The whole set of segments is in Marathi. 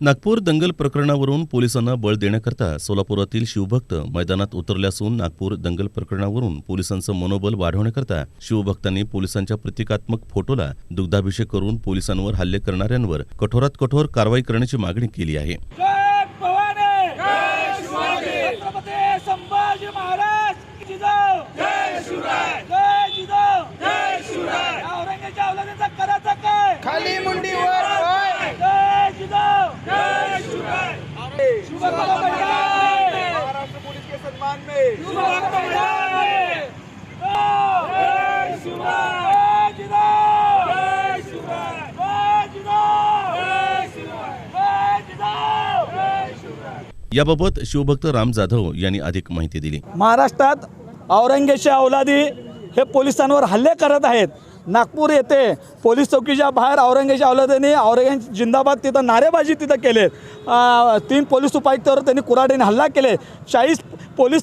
नागपूर दंगल प्रकरणावरून पोलिसांना बळ देण्याकरता सोलापुरातील शिवभक्त मैदानात उतरले असून नागपूर दंगल प्रकरणावरून पोलिसांचं मनोबल वाढवण्याकरता शिवभक्तांनी पोलिसांच्या प्रतिकात्मक फोटोला दुग्धाभिषेक करून पोलिसांवर हल्ले करणाऱ्यांवर कठोरात कठोर कारवाई करण्याची मागणी केली आहे जय भवानी जय शिवाजी छत्रपती संभाजी महाराज की जिजाऊ जय शिवराय जय जिजाऊ जय शिवराय औरंगजेबाच्या अवलादीचा करायचा काय खाली मुंडी वर पाय जय जिजाऊ जय शिवराय शिवभक्त मैदान महाराष्ट्र पुलिस के सम्मान में शिवभक्त मैदान जय शिवराय जय जिजाऊ जय शिवराय जय जिजाऊ जय शिवराय जय जिजाऊ जय शिवराय याबाबत शिवभक्त राम जाधव यांनी अधिक माहिती दिली. महाराष्ट्रात औरंगेशा अवलादी हे पोलिसांवर हल्ले करत आहेत. नागपूर येथे पोलीस चौकीच्या बाहेर औरंगेच्या अवलादीने औरंगजेब जिंदाबाद तिथं नारेबाजी तिथं केले. तीन पोलीस उपायुक्तावर त्यांनी कुराडीने हल्ला केले. चाळीस पोलीस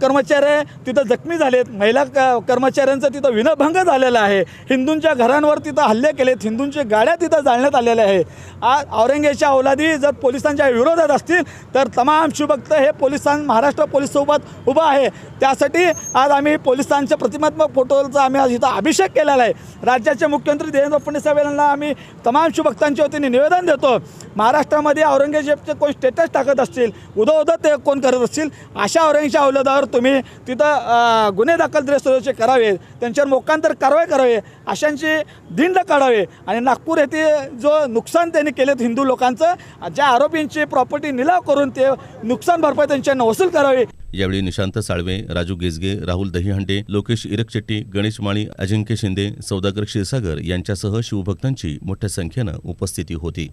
कर्मचारी तिथं जखमी झालेत. महिला क कर्मचाऱ्यांचा तिथं विनभंग झालेला आहे. हिंदूंच्या घरांवर तिथं हल्ले केलेत. हिंदूंच्या गाड्या तिथं जाळण्यात आलेल्या आहे. आज औरंगेच्या अवलादी जर पोलिसांच्या विरोधात असतील तर तमाम शिवभक्त हे पोलिसां महाराष्ट्र पोलीससोबत उभं आहे. त्यासाठी आज आम्ही पोलिसांच्या प्रतिमात्मक फोटोचा आम्ही आज इथं अभिषेक केलेला आहे. राज्याचे मुख्यमंत्री देवेंद्र फडणवीस साहेब यांना आम्ही तमाम शुभक्तांच्या वतीने निवेदन देतो. महाराष्ट्रामध्ये औरंगजेबचे कोण स्टेटस टाकत असतील उदो उदो ते कोण करत असतील अशा औरंगजेबच्या अवलदावर तुम्ही तिथं गुन्हे दाखल सुरक्षे करावे त्यांच्यावर मोकांतर कारवाई करावी अशांची दिंड काढावे. आणि नागपूर येथे जो नुकसान त्यांनी केलेत हिंदू लोकांचं ज्या आरोपींची प्रॉपर्टी निलाव करून ते नुकसान भरपाई त्यांच्यानं वसूल करावी. यावेळी निशांत साळवे राजू गेजगे राहुल दहीहंडे लोकेश इरकचेट्टी गणेश माळी अजिंक्य शिंदे सौदागर क्षीरसागर यांच्यासह शिवभक्तांची मोठ्या संख्येनं उपस्थिती होती.